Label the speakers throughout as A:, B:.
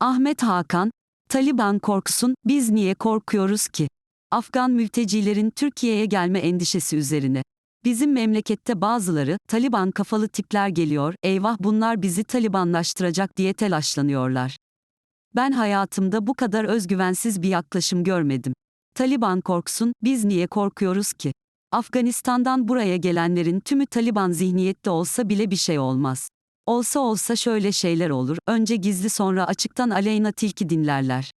A: Ahmet Hakan, Taliban korksun, biz niye korkuyoruz ki? Afgan mültecilerin Türkiye'ye gelme endişesi üzerine. Bizim memlekette bazıları, Taliban kafalı tipler geliyor, eyvah bunlar bizi Talibanlaştıracak diye telaşlanıyorlar. Ben hayatımda bu kadar özgüvensiz bir yaklaşım görmedim. Taliban korksun, biz niye korkuyoruz ki? Afganistan'dan buraya gelenlerin tümü Taliban zihniyette olsa bile bir şey olmaz. Olsa olsa şöyle şeyler olur, önce gizli sonra açıktan aleyna tilki dinlerler.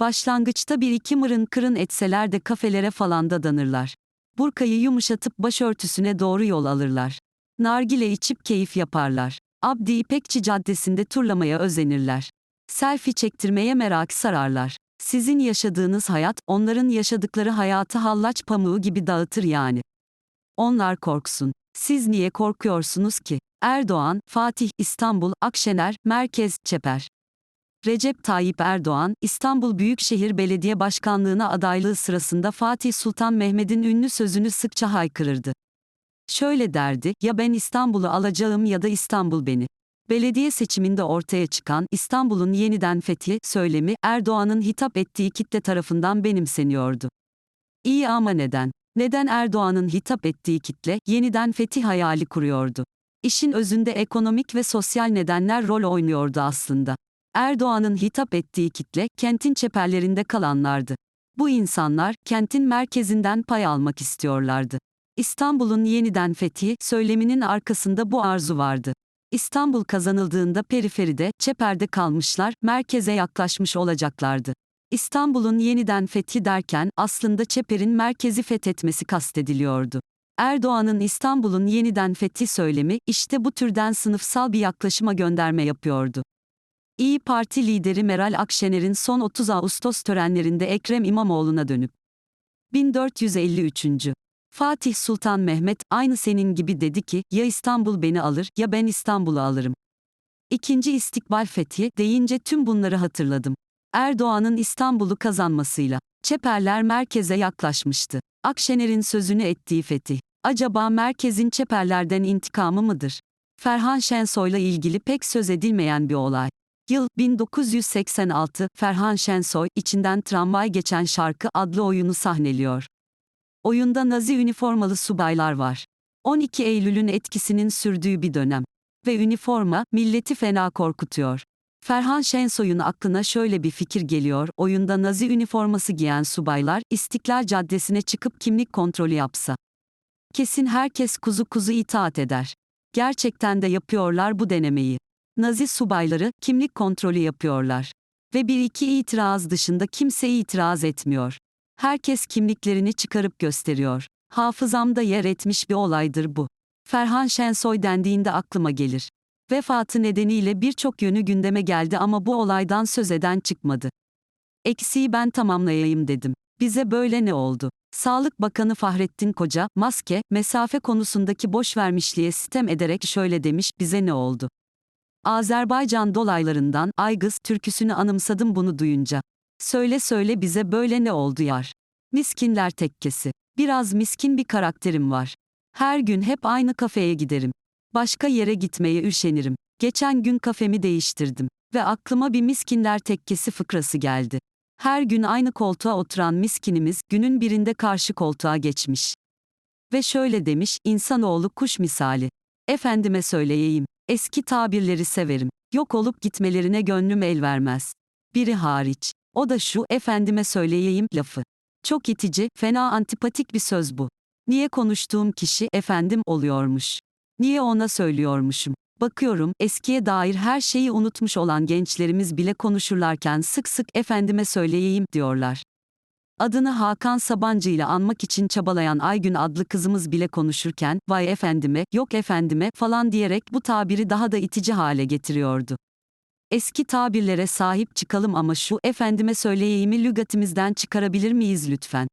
A: Başlangıçta bir iki mırın kırın etseler de kafelere falan da danırlar. Burkayı yumuşatıp başörtüsüne doğru yol alırlar. Nargile içip keyif yaparlar. Abdi İpekçi Caddesi'nde turlamaya özenirler. Selfie çektirmeye merak sararlar. Sizin yaşadığınız hayat, onların yaşadıkları hayatı hallaç pamuğu gibi dağıtır yani. Onlar korksun. Siz niye korkuyorsunuz ki? Erdoğan, Fatih, İstanbul, Akşener, Merkez, Çeper. Recep Tayyip Erdoğan, İstanbul Büyükşehir Belediye Başkanlığına adaylığı sırasında Fatih Sultan Mehmet'in ünlü sözünü sıkça haykırırdı. Şöyle derdi, ya ben İstanbul'u alacağım ya da İstanbul beni. Belediye seçiminde ortaya çıkan İstanbul'un yeniden fethi söylemi Erdoğan'ın hitap ettiği kitle tarafından benimseniyordu. İyi ama neden? Neden Erdoğan'ın hitap ettiği kitle yeniden fetih hayali kuruyordu? İşin özünde ekonomik ve sosyal nedenler rol oynuyordu aslında. Erdoğan'ın hitap ettiği kitle kentin çeperlerinde kalanlardı. Bu insanlar kentin merkezinden pay almak istiyorlardı. İstanbul'un yeniden fethi söyleminin arkasında bu arzu vardı. İstanbul kazanıldığında periferide, çeperde kalmışlar, merkeze yaklaşmış olacaklardı. İstanbul'un yeniden fethi derken aslında çeperin merkezi fethetmesi kastediliyordu. Erdoğan'ın İstanbul'un yeniden fethi söylemi işte bu türden sınıfsal bir yaklaşıma gönderme yapıyordu. İyi Parti lideri Meral Akşener'in son 30 Ağustos törenlerinde Ekrem İmamoğlu'na dönüp 1453. Fatih Sultan Mehmet aynı senin gibi dedi ki ya İstanbul beni alır ya ben İstanbul'u alırım. İkinci istikbal fethi deyince tüm bunları hatırladım. Erdoğan'ın İstanbul'u kazanmasıyla Çeperler merkeze yaklaşmıştı. Akşener'in sözünü ettiği fetih. Acaba merkezin Çeperlerden intikamı mıdır? Ferhan Şensoy'la ilgili pek söz edilmeyen bir olay. Yıl 1986, Ferhan Şensoy, içinden tramvay geçen şarkı adlı oyunu sahneliyor. Oyunda Nazi üniformalı subaylar var. 12 Eylül'ün etkisinin sürdüğü bir dönem. Ve üniforma, milleti fena korkutuyor. Ferhan Şensoy'un aklına şöyle bir fikir geliyor, oyunda Nazi üniforması giyen subaylar, İstiklal Caddesi'ne çıkıp kimlik kontrolü yapsa. Kesin herkes kuzu kuzu itaat eder. Gerçekten de yapıyorlar bu denemeyi. Nazi subayları, kimlik kontrolü yapıyorlar. Ve bir iki itiraz dışında kimse itiraz etmiyor. Herkes kimliklerini çıkarıp gösteriyor. Hafızamda yer etmiş bir olaydır bu. Ferhan Şensoy dendiğinde aklıma gelir. Vefatı nedeniyle birçok yönü gündeme geldi ama bu olaydan söz eden çıkmadı. Eksiği ben tamamlayayım dedim. Bize böyle ne oldu? Sağlık Bakanı Fahrettin Koca, maske, mesafe konusundaki boş vermişliğe sitem ederek şöyle demiş, bize ne oldu? Azerbaycan dolaylarından Aygız türküsünü anımsadım bunu duyunca. Söyle söyle bize böyle ne oldu yar? Miskinler tekkesi. Biraz miskin bir karakterim var. Her gün hep aynı kafeye giderim. Başka yere gitmeye üşenirim. Geçen gün kafemi değiştirdim ve aklıma bir miskinler tekkesi fıkrası geldi. Her gün aynı koltuğa oturan miskinimiz günün birinde karşı koltuğa geçmiş. Ve şöyle demiş, insanoğlu kuş misali. Efendime söyleyeyim, eski tabirleri severim. Yok olup gitmelerine gönlüm el vermez. Biri hariç. O da şu, efendime söyleyeyim lafı. Çok itici, fena antipatik bir söz bu. Niye konuştuğum kişi efendim oluyormuş? Niye ona söylüyormuşum? Bakıyorum, eskiye dair her şeyi unutmuş olan gençlerimiz bile konuşurlarken sık sık efendime söyleyeyim diyorlar. Adını Hakan Sabancı ile anmak için çabalayan Aygün adlı kızımız bile konuşurken, vay efendime, yok efendime falan diyerek bu tabiri daha da itici hale getiriyordu. Eski tabirlere sahip çıkalım ama şu efendime söyleyeyimi lügatimizden çıkarabilir miyiz lütfen?